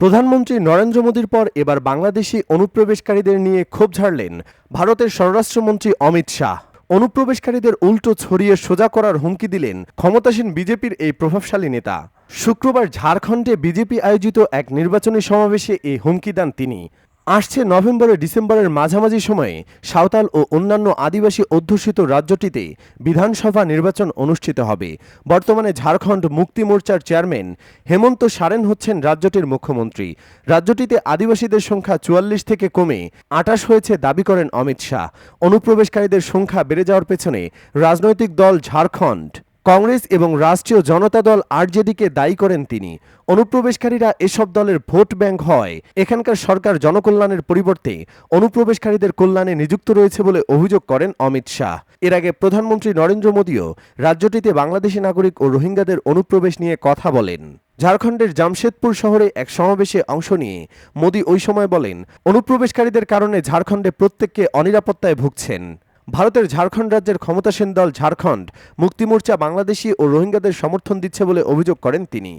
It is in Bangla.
প্রধানমন্ত্রী নরেন্দ্র মোদীর পর এবার বাংলাদেশি অনুপ্রবেশকারীদের নিয়ে ক্ষোভ ঝাড়লেন ভারতের স্বরাষ্ট্রমন্ত্রী অমিত শাহ। অনুপ্রবেশকারীদের উল্টো ছড়িয়ে সোজা করার হুমকি দিলেন ক্ষমতাসীন বিজেপির এই প্রভাবশালী নেতা। শুক্রবার ঝাড়খণ্ডে বিজেপি আয়োজিত এক নির্বাচনী সমাবেশে এই হুমকি দেন তিনি। আসছে নভেম্বরে ডিসেম্বরের মাঝামাঝি সময়ে সাঁওতাল ও অন্যান্য আদিবাসী অধ্যুষিত রাজ্যটিতে বিধানসভা নির্বাচন অনুষ্ঠিত হবে। বর্তমানে ঝাড়খণ্ড মুক্তি মোর্চার চেয়ারম্যান হেমন্ত সারেন হচ্ছেন রাজ্যটির মুখ্যমন্ত্রী। রাজ্যটিতে আদিবাসীদের সংখ্যা চুয়াল্লিশ থেকে কমে আটাশ হয়েছে দাবি করেন অমিত শাহ। অনুপ্রবেশকারীদের সংখ্যা বেড়ে যাওয়ার পেছনে রাজনৈতিক দল ঝাড়খণ্ড কংগ্রেস এবং রাষ্ট্রীয় জনতা দল আরজেডিকে দায়ী করেন তিনি। অনুপ্রবেশকারীরা এসব দলের ভোট ব্যাংক হয়। এখানকার সরকার জনকল্যাণের পরিবর্তে অনুপ্রবেশকারীদের কল্যাণে নিযুক্ত রয়েছে বলে অভিযোগ করেন অমিত শাহ। এর আগে প্রধানমন্ত্রী নরেন্দ্র মোদীও রাজ্যটিতে বাংলাদেশি নাগরিক ও রোহিঙ্গাদের অনুপ্রবেশ নিয়ে কথা বলেন। ঝাড়খণ্ডের জামশেদপুর শহরে এক সমাবেশে অংশ নিয়ে মোদী ওই সময় বলেন, অনুপ্রবেশকারীদের কারণে ঝাড়খণ্ডে প্রত্যেককে অনিরাপত্তায় ভুগছেন। ভারতের ঝাড়খণ্ড রাজ্যের ক্ষমতাসীন দল ঝাড়খণ্ড মুক্তি মোর্চা বাংলাদেশি ও রোহিঙ্গাদের সমর্থন দিচ্ছে বলে অভিযোগ করেন তিনি।